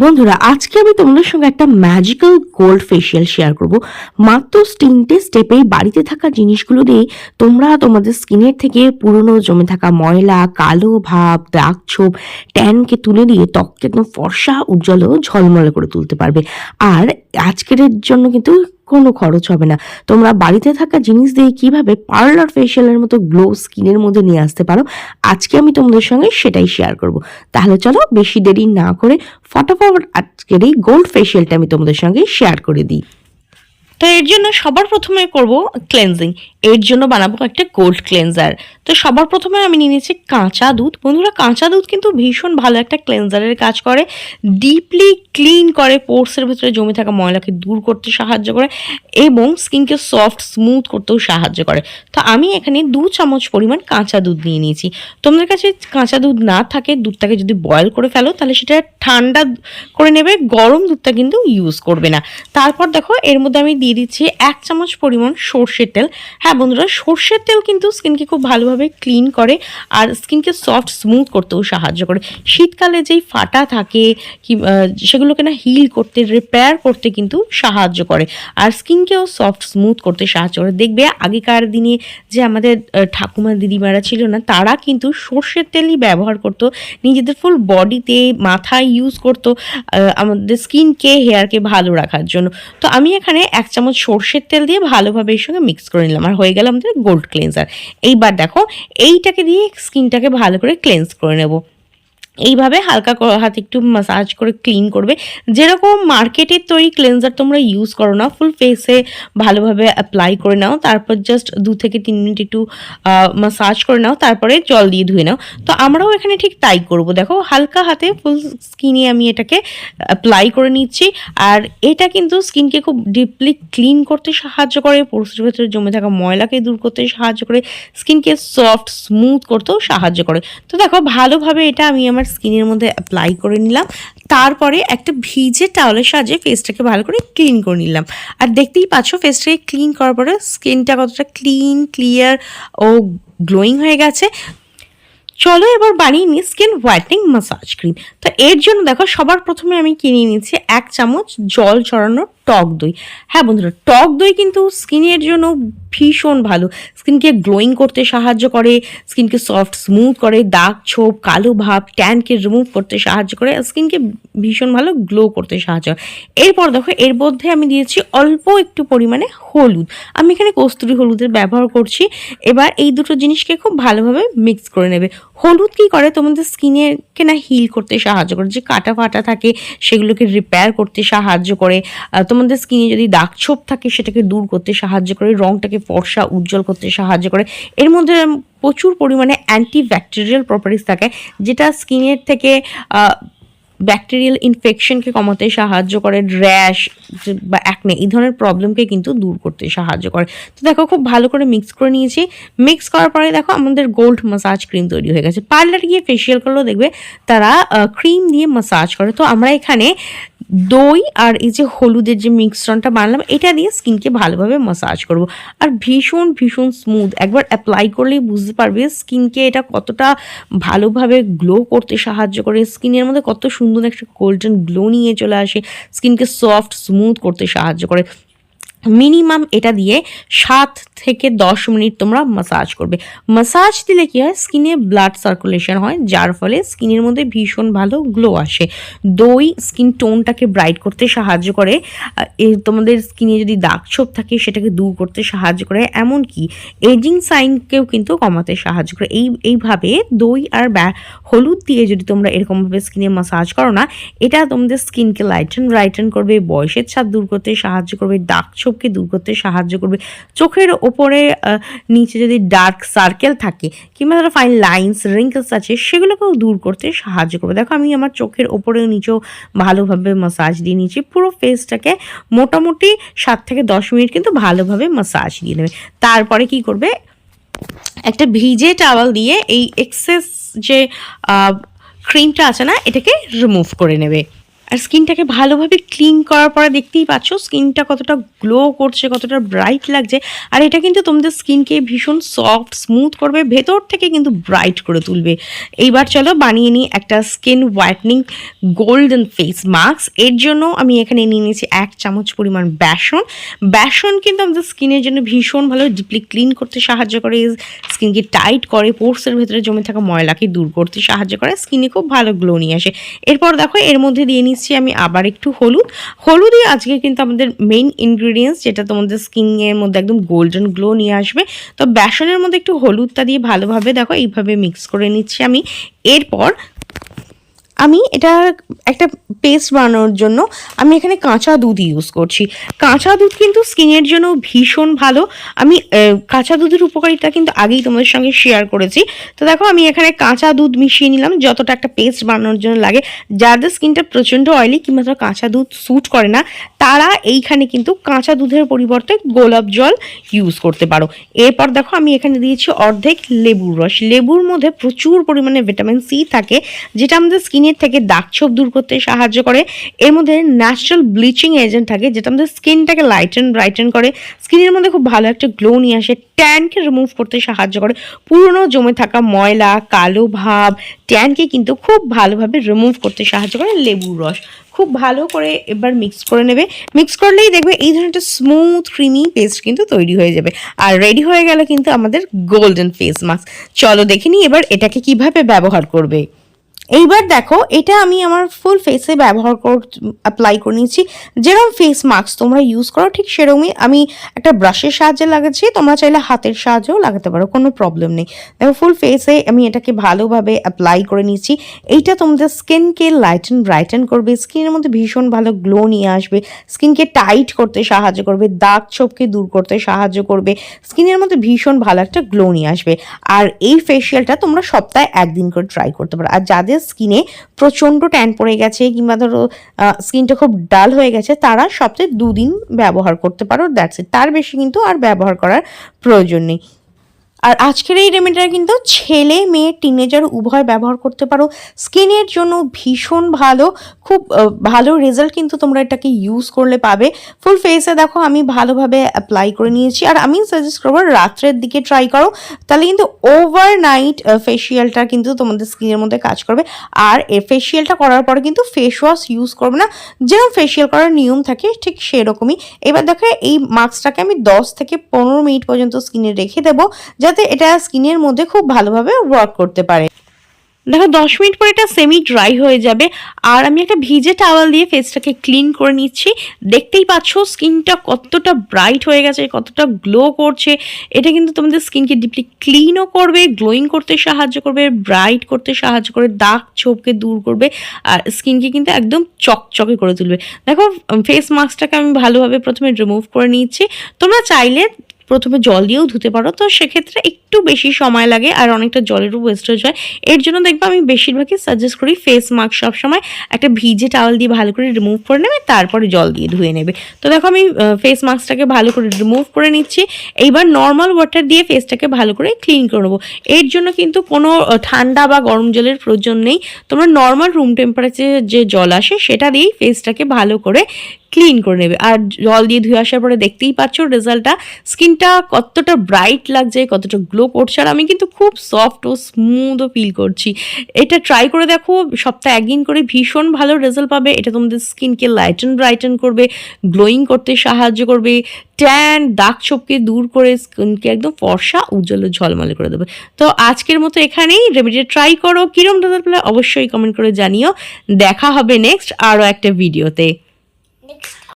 বন্ধুরা, আজকে আমি তোমাদের সঙ্গে একটা ম্যাজিক্যাল গোল্ড ফেসিয়াল শেয়ার করব। মাত্র তিনটে স্টেপে বাড়িতে থাকা জিনিসগুলো দিয়ে তোমরা তোমাদের স্কিনের থেকে পুরনো জমে থাকা ময়লা, কালো ভাব, দাগ ছোপ, ট্যানকে তুলে দিয়ে ত্বককে একদম ফর্সা, উজ্জ্বল ঝলমলে করে তুলতে পারবে। আর আজকের জন্য কিন্তু কোনো খরচ হবে না। তোমরা বাড়িতে থাকা জিনিস দিয়ে কীভাবে পার্লার ফেশিয়ালের মতো গ্লো স্কিনের মধ্যে নিয়ে আসতে পারো, আজকে আমি তোমাদের সঙ্গে সেটাই শেয়ার করব। তাহলে চলো বেশি দেরি না করে ফটাফট আজকের এই গোল্ড ফেশিয়ালটা আমি তোমাদের সঙ্গে শেয়ার করে দিই। তো এর জন্য সবার প্রথমে করব ক্লেনজিং এর জন্য বানাবো একটা গোল্ড ক্লেনজার তো সবার প্রথমে আমি নিয়ে নিয়েছি কাঁচা দুধ। বন্ধুরা, কাঁচা দুধ কিন্তু ভীষণ ভালো একটা ক্লেনজারের কাজ করে। ডিপলি ক্লিন করে পোর্সের ভেতরে জমে থাকা ময়লাকে দূর করতে সাহায্য করে এবং স্কিনকে সফট স্মুথ করতেও সাহায্য করে। তো আমি এখানে দু চামচ পরিমাণ কাঁচা দুধ নিয়ে নিয়েছি। তোমাদের কাছে কাঁচা দুধ না থাকে, দুধটাকে যদি বয়েল করে ফেলো, তাহলে সেটা ঠান্ডা করে নেবে, গরম দুধটা কিন্তু ইউজ করবে না। তারপর দেখো, এর মধ্যে আমি দিয়ে দিচ্ছি এক চামচ পরিমাণ সর্ষের তেল। হ্যাঁ বন্ধুরা, সর্ষের তেল কিন্তু স্কিনকে খুব ভালোভাবে ক্লিন করে আর স্কিনকে সফট, স্মুথ করতেও সাহায্য করে। শীতকালে যেই ফাটা থাকে কি সেগুলোকে না হিল করতে, রিপেয়ার করতে কিন্তু সাহায্য করে আর স্কিনকেও সফট, স্মুথ করতে সাহায্য করে। দেখবে আগেকার দিনে যে আমাদের ঠাকুমা দিদিমারা ছিল না, তারা কিন্তু সর্ষের তেলই ব্যবহার করতো, নিজেদের ফুল বডিতে মাথায় ইউজ করতো আমাদের স্কিনকে হেয়ারকে ভালো রাখার জন্য। তো আমি এখানে এক চামচ সর্ষের তেল দিয়ে ভালোভাবে এর সঙ্গে মিক্স করে নিলাম। আর হয়ে গেল আমাদের গোল্ড ক্লেন্সার এইবার দেখো, এইটাকে দিয়ে স্কিনটাকে ভালো করে ক্লেন্স করে নেব। এইভাবে হালকা হাতে একটু মাসাজ করে ক্লিন করবে। যেরকম মার্কেটের তৈরি ক্লেন্সার তোমরা ইউজ করো না ফুল ফেসে ভালোভাবে অ্যাপ্লাই করে নাও, তারপর জাস্ট দু থেকে তিন মিনিট একটু মাসাজ করে নাও, তারপরে জল দিয়ে ধুয়ে নাও। তো আমরাও এখানে ঠিক তাই করব। দেখো, হালকা হাতে ফুল স্কিনে আমি এটাকে অ্যাপ্লাই করে নিচ্ছি। আর এটা কিন্তু স্কিনকে খুব ডিপলি ক্লিন করতে সাহায্য করে পোর্সের ভেতরে জমে থাকা ময়লাকে দূর করতে সাহায্য করে স্কিনকে সফট স্মুথ করতেও সাহায্য করে। তো দেখো, ভালোভাবে এটা আমি আমার স্কিনের মধ্যে অ্যাপ্লাই করে নিলাম। তারপরে একটা ভিজে টাওয়ালের সাহায্যে ফেসটাকে ভালো করে ক্লিন করে নিলাম। আর দেখতেই পাচ্ছ ফেসটাকে ক্লিন করার পরে স্কিনটা কতটা ক্লিন ক্লিয়ার ও গ্লোয়িং হয়ে গেছে। চলো এবার বানিয়ে নিই স্কিন হোয়াইটনিং মাসাজ ক্রিম তো এর জন্য দেখো, সবার প্রথমে আমি কিনে নিয়েছি এক চামচ জল ছড়ানো টক দই। হ্যাঁ বন্ধুরা, টক দই কিন্তু স্কিনের জন্য ভীষণ ভালো। স্কিনকে গ্লোয়িং করতে সাহায্য করে, স্কিনকে সফট, স্মুথ করে, দাগ, ছোপ, কালো ভাব, ট্যানকে রিমুভ করতে সাহায্য করে আর স্কিনকে ভীষণ ভালো গ্লো করতে সাহায্য করে। এরপর দেখো, এর মধ্যে আমি দিয়েছি অল্প একটু পরিমাণে হলুদ। আমি এখানে কস্তুরি হলুদের ব্যবহার করছি। এবার এই দুটো জিনিসকে খুব ভালোভাবে মিক্স করে নেবে। হলুদ কি করে? তোমাদের স্কিনের কে না হিল করতে সাহায্য করে। যে কাটা ফাটা থাকে, সেগুলোকে রিপেয়ার করতে সাহায্য করে। তোমাদের স্কিনে যদি দাগ ছোপ থাকে, সেটাকে দূর করতে সাহায্য করে। রংটাকে ফর্সা, উজ্জ্বল করতে সাহায্য করে। এর মধ্যে প্রচুর পরিমাণে অ্যান্টি ব্যাকটেরিয়াল প্রপার্টিস থাকে, যেটা স্কিনের থেকে ব্যাকটেরিয়াল ইনফেকশনকে কমাতে সাহায্য করে র্যাশ বা অ্যাকনে এই ধরনের প্রবলেমকে কিন্তু দূর করতে সাহায্য করে। তো দেখো, খুব ভালো করে মিক্স করে নিয়েছি। মিক্স করার পরে দেখো, আমাদের গোল্ড মাসাজ ক্রিম তৈরি হয়ে গেছে। পার্লার গিয়ে ফেসিয়াল করলেও দেখবে, তারা ক্রিম দিয়ে মাসাজ করে। তো আমরা এখানে দই আর এই যে হলুদের যে মিক্সচারটা বানালাম, এটা দিয়ে স্কিনকে ভালোভাবে মাসাজ করব। আর ভীষণ ভীষণ স্মুথ একবার অ্যাপ্লাই করলেই বুঝতে পারবে স্কিনকে এটা কতটা ভালোভাবে গ্লো করতে সাহায্য করে। স্কিনের মধ্যে কত সুন্দর একটা গোল্ডেন গ্লো নিয়ে চলে আসে। স্কিনকে সফট স্মুথ করতে সাহায্য করে। মিনিমাম এটা দিয়ে সাত থেকে দশ মিনিট তোমরা মাসাজ করবে। মাসাজ দিলে কি হয়? স্কিনে ব্লাড সার্কুলেশন হয়, যার ফলে স্কিনের মধ্যে ভীষণ ভালো গ্লো আসে। দই স্কিন টোনটাকে ব্রাইট করতে সাহায্য করে। তোমাদের স্কিনে যদি দাগ ছোপ থাকে, সেটাকে দূর করতে সাহায্য করে। এমনকি এজিং সাইনকেও কিন্তু কমাতে সাহায্য করে। এই, এইভাবে দই আর ব্যা হলুদ দিয়ে যদি তোমরা এরকমভাবে স্কিনে মাসাজ করো না, এটা তোমাদের স্কিনকে লাইটেন ব্রাইটেন করবে, বয়সের ছাপ দূর করতে সাহায্য করবে, দাগ ছোপকে দূর করতে সাহায্য করবে। চোখের ওপরে নিচে যদি ডার্ক সার্কেল থাকে কিংবা ধরো ফাইন লাইন্স রিঙ্কলস আছে, সেগুলোকেও দূর করতে সাহায্য করবে। দেখো আমি আমার চোখের ওপরেও নিচেও ভালোভাবে মাসাজ দিয়ে নিয়েছি। পুরো ফেসটাকে মোটামুটি সাত থেকে দশ মিনিট কিন্তু ভালোভাবে মাসাজ দিয়ে নেবে। তারপরে কি করবে? একটা ভিজে টাওয়াল দিয়ে এই এক্সেস যে ক্রিমটা আছে না, এটাকে রিমুভ করে নেবে। আর স্কিনটাকে ভালোভাবে ক্লিন করার পরে দেখতেই পাচ্ছ, স্কিনটা কতটা গ্লো করছে, কতটা ব্রাইট লাগছে। আর এটা কিন্তু তোমাদের স্কিনকে ভীষণ সফট স্মুথ করবে, ভেতর থেকে কিন্তু ব্রাইট করে তুলবে। এইবার চলো বানিয়ে নিই একটা skin whitening golden face mask এর জন্য আমি এখানে নিয়ে নিয়েছি এক চামচ পরিমাণ বেসন। বেসন কিন্তু আমাদের স্কিনের জন্য ভীষণ ভালো ডিপলি ক্লিন করতে সাহায্য করে। স্কিনকে টাইট করে পোর্সের ভেতরে জমে থাকা ময়লাকে দূর করতে সাহায্য করে। স্কিনে খুব ভালো গ্লো নিয়ে আসে। এরপর দেখো, এর মধ্যে দিয়ে নিচ্ছি আমি আবার একটু হলুদ। হলুদই আজকে কিন্তু আমাদের মেইন ইনগ্রিডিয়েন্টস যেটা তোমাদের স্কিনের মধ্যে একদম গোল্ডেন গ্লো নিয়ে আসবে। তো বেসনের মধ্যে একটু হলুদটা দিয়ে ভালোভাবে দেখো, এইভাবে মিক্স করে নিচ্ছি আমি। এরপর আমি এটা একটা পেস্ট বানানোর জন্য আমি এখানে কাঁচা দুধ ইউজ করছি। কাঁচা দুধ কিন্তু স্কিনের জন্য ভীষণ ভালো। আমি কাঁচা দুধের উপকারিতা কিন্তু আগেই তোমাদের সঙ্গে শেয়ার করেছি। তো দেখো, আমি এখানে কাঁচা দুধ মিশিয়ে নিলাম, যতটা একটা পেস্ট বানানোর জন্য লাগে। যাদের স্কিনটা প্রচণ্ড অয়েলি কিংবা কাঁচা দুধ স্যুট করে না, তারা এইখানে কিন্তু কাঁচা দুধের পরিবর্তে গোলাপ জল ইউজ করতে পারো। এরপর দেখো, আমি এখানে দিয়েছি অর্ধেক লেবুর রস। লেবুর মধ্যে প্রচুর পরিমাণে ভিটামিন সি থাকে, যেটা আমাদের স্কিনের থেকে দাগ ছোপ দূর করতে সাহায্য করে। এর মধ্যে ন্যাচারাল ব্লিচিং এজেন্ট থাকে, যেটা আমাদের স্কিনটাকে লাইটেন ব্রাইটেন করে। স্কিনের মধ্যে খুব ভালো একটা গ্লো নিয়ে আসে ট্যানকে রিমুভ করতে সাহায্য করে। পুরনো জমে থাকা ময়লা, কালো ভাব ট্যানকে কিন্তু খুব ভালোভাবে রিমুভ করতে সাহায্য করে লেবুর রস। খুব ভালো করে এবার মিক্স করে নেবে। মিক্স করলেই দেখবে এই ধরনের একটা স্মুথ ক্রিমি পেস্ট কিন্তু তৈরি হয়ে যাবে। আর রেডি হয়ে গেল কিন্তু আমাদের গোল্ডেন ফেস মাস্ক চলো দেখে নিই এবার এটাকে কীভাবে ব্যবহার করবে। এইবার দেখো, এটা আমি আমার ফুল ফেসে ব্যবহার কর অ্যাপ্লাই করে নিয়েছি। যেরকম ফেস মাস্ক তোমরা ইউজ করো, ঠিক সেরকমই আমি একটা ব্রাশের সাহায্যে লাগাচ্ছি। তোমরা চাইলে হাতের সাহায্যেও লাগাতে পারো, কোনো প্রবলেম নেই। দেখো ফুল ফেসে আমি এটাকে ভালোভাবে অ্যাপ্লাই করে নিচ্ছি এইটা তোমাদের স্কিনকে লাইটেন ব্রাইটেন করবে। স্কিনের মধ্যে ভীষণ ভালো গ্লো নিয়ে আসবে। স্কিনকে টাইট করতে সাহায্য করবে দাগ ছোপকে দূর করতে সাহায্য করবে। স্কিনের মধ্যে ভীষণ ভালো একটা গ্লো নিয়ে আসবে। আর এই ফেসিয়ালটা তোমরা সপ্তাহে একদিন করে ট্রাই করতে পারো। আর যাদের স্কিনে প্রচণ্ড ট্যান পড়ে গেছে কিংবা ধরো স্কিনটা খুব ডাল হয়ে গেছে, তারা সপ্তাহে দুদিন ব্যবহার করতে পারো দ্যাটস ইট তার বেশি কিন্তু আর ব্যবহার করার প্রয়োজন নেই। আর আজকের এই রেমেডিটা কিন্তু ছেলে, মেয়ে টিনেজার উভয় ব্যবহার করতে পারো। স্কিনের জন্য ভীষণ ভালো, খুব ভালো রেজাল্ট কিন্তু তোমরা এটাকে ইউজ করলে পাবে। ফুল ফেসে দেখো আমি ভালোভাবে অ্যাপ্লাই করে নিয়েছি। আর আমি সাজেস্ট করব রাত্রের দিকে ট্রাই করো। তাহলে কিন্তু ওভার নাইট ফেসিয়ালটা কিন্তু তোমাদের স্কিনের মধ্যে কাজ করবে। আর এ ফেসিয়ালটা করার পরে কিন্তু ফেস ওয়াশ ইউজ করবে না। যেরকম ফেসিয়াল করার নিয়ম থাকে, ঠিক সেরকমই। এবার দেখো এই মাস্কটাকে আমি দশ থেকে পনেরো মিনিট পর্যন্ত স্কিনে রেখে দেবো। যাতে এটা স্কিনের মধ্যে খুব ভালোভাবে ওয়ার্ক করতে পারে। দেখো, দশ মিনিট পরে এটা সেমি ড্রাই হয়ে যাবে। আর আমি একটা ভিজে টাওয়াল দিয়ে ফেসটাকে ক্লিন করে নিচ্ছি। দেখতেই পাচ্ছ স্কিনটা কতটা ব্রাইট হয়ে গেছে, কতটা গ্লো করছে। এটা কিন্তু তোমাদের স্কিনকে ডিপলি ক্লিনও করবে গ্লোয়িং করতে সাহায্য করবে ব্রাইট করতে সাহায্য করে দাগ ছোপকে দূর করবে, আর স্কিনকে কিন্তু একদম চকচকে করে তুলবে। দেখো ফেস মাস্কটাকে আমি ভালোভাবে প্রথমে রিমুভ করে নিচ্ছি। তোমরা চাইলে প্রথমে জল দিয়েও ধুতে পারো। তো সেক্ষেত্রে একটু বেশি সময় লাগে আর অনেকটা জলেরও ওয়েস্টেজ হয়। এর জন্য দেখবে আমি বেশিরভাগই সাজেস্ট করি ফেস মাস্ক সবসময় একটা ভিজে টাওয়াল দিয়ে ভালো করে রিমুভ করে নেবে, তারপরে জল দিয়ে ধুয়ে নেবে। তো দেখো আমি ফেস মাস্কটাকে ভালো করে রিমুভ করে নিচ্ছি। এইবার নর্মাল ওয়াটার দিয়ে ফেসটাকে ভালো করে ক্লিন করে নেব। এর জন্য কিন্তু কোনো ঠান্ডা বা গরম জলের প্রয়োজন নেই। তোমরা নর্মাল রুম টেম্পারেচার যে জল আসে, সেটা দিয়েই ফেসটাকে ভালো করে ক্লিন করে নেবে। আর জল দিয়ে ধুয়ে আসার পরে দেখতেই পাচ্ছ রেজাল্টটা, স্কিনটা কতটা ব্রাইট লাগছে, কতটা গ্লো করছে, আর আমি কিন্তু খুব সফট ও স্মুথও ফিল করছি। এটা ট্রাই করে দেখো, সপ্তাহে একদিন করে ভীষণ ভালো রেজাল্ট পাবে। এটা তোমাদের স্কিনকে লাইটেন ব্রাইটেন করবে গ্লোয়িং করতে সাহায্য করবে। ট্যান দাগ ছোপকে দূর করে স্কিনকে একদম ফর্সা, উজ্জ্বল ঝলমলে করে দেবে। তো আজকের মতো এখানেই রেমেডিটা ট্রাই করো। কিরম রেজাল্ট পেলে অবশ্যই কমেন্ট করে জানিও। দেখা হবে নেক্সট আরও একটা ভিডিওতে